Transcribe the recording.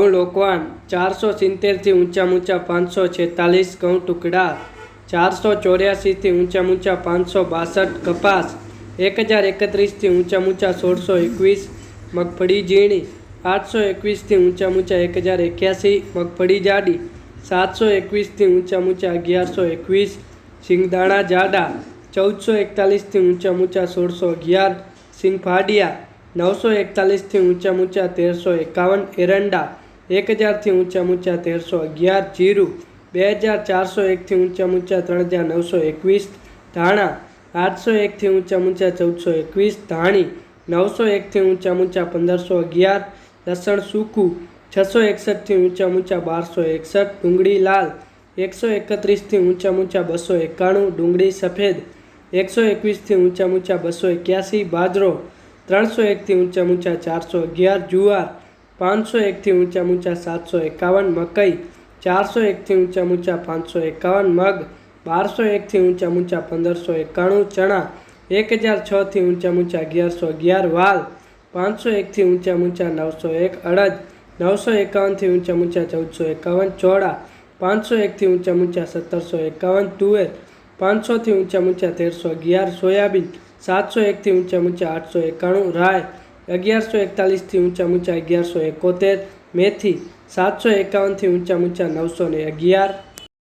લોકવાન ચારસો સિત્તેરથી ઊંચા ઊંચા પાંચસો છેતાલીસ ઘઉં ટુકડા ચારસો ચોર્યાસીથી ઊંચા ઊંચા પાંચસો બાસઠ, કપાસ એક હજાર એકત્રીસથી ઊંચા ઊંચા સોળસો એકવીસ, મગફળી ઝીણી આઠસો એકવીસથી ઊંચા ઊંચા એક હજાર એક્યાસી, મગફળી જાડી સાતસો એકવીસથી ઊંચા ઊંચા અગિયારસો એકવીસ, સિંગદાણા જાડા ચૌદસો એકતાલીસથી ઊંચા ઊંચા સોળસો અગિયાર સિંગ ફાડિયા નવસો એકતાલીસથી ઊંચા ઊંચા તેરસો એકાવન, એરંડા એક હજારથી ઊંચા ઊંચા તેરસો અગિયાર, જીરું બે હજાર ચારસો એકથી ઊંચા ઊંચા ત્રણ હજાર નવસો એકવીસ, ધાણા આઠસો એકથી ઊંચા ઊંચા ચૌદસો એકવીસ, ધાણી નવસો એકથી ઊંચા ઊંચા પંદરસો અગિયાર, લસણ સૂકું છસો એકસઠથી ઊંચા ઊંચા બારસો એકસઠ, ડુંગળી લાલ એકસો એકત્રીસથી ઊંચા ઊંચા બસો એકાણું, ડુંગળી સફેદ એકસો એકવીસથી ઊંચા ઊંચા બસો એક્યાસી, બાજરો ત્રણસો એકથી ઊંચા ઊંચા ચારસો અગિયાર, જુવાર પાંચસો એકથી ઊંચા ઊંચા સાતસો એકાવન મકઈ ચારસો એકથી ઊંચા ઊંચા પાંચસો એકાવન મગ. બારસો એકથી ઊંચા ઊંચા પંદરસો એકાણું ચણા. એક હજાર છથી ઊંચા ઊંચા અગિયારસો અગિયાર વાલ. પાંચસો એકથી ઊંચા ઊંચા નવસો એક અડદ. નવસો એકાવનથી ઊંચા ઊંચા ચૌદસો એકાવન ચોળા. પાંચસો એકથી ઊંચા ઊંચા સત્તરસો એકાવન તુવેર. પાંચસોથી ઊંચા ઊંચા તેરસો અગિયાર સોયાબીન. સાતસો એકથી ઊંચા ઊંચા આઠસો એકાણું રાય. અગિયારસો એકતાલીસથી ઊંચા ઊંચા અગિયારસો એકોતેર મેથી સાતસો એકાવનથી ઊંચા ઊંચા નવસો ને અગિયાર.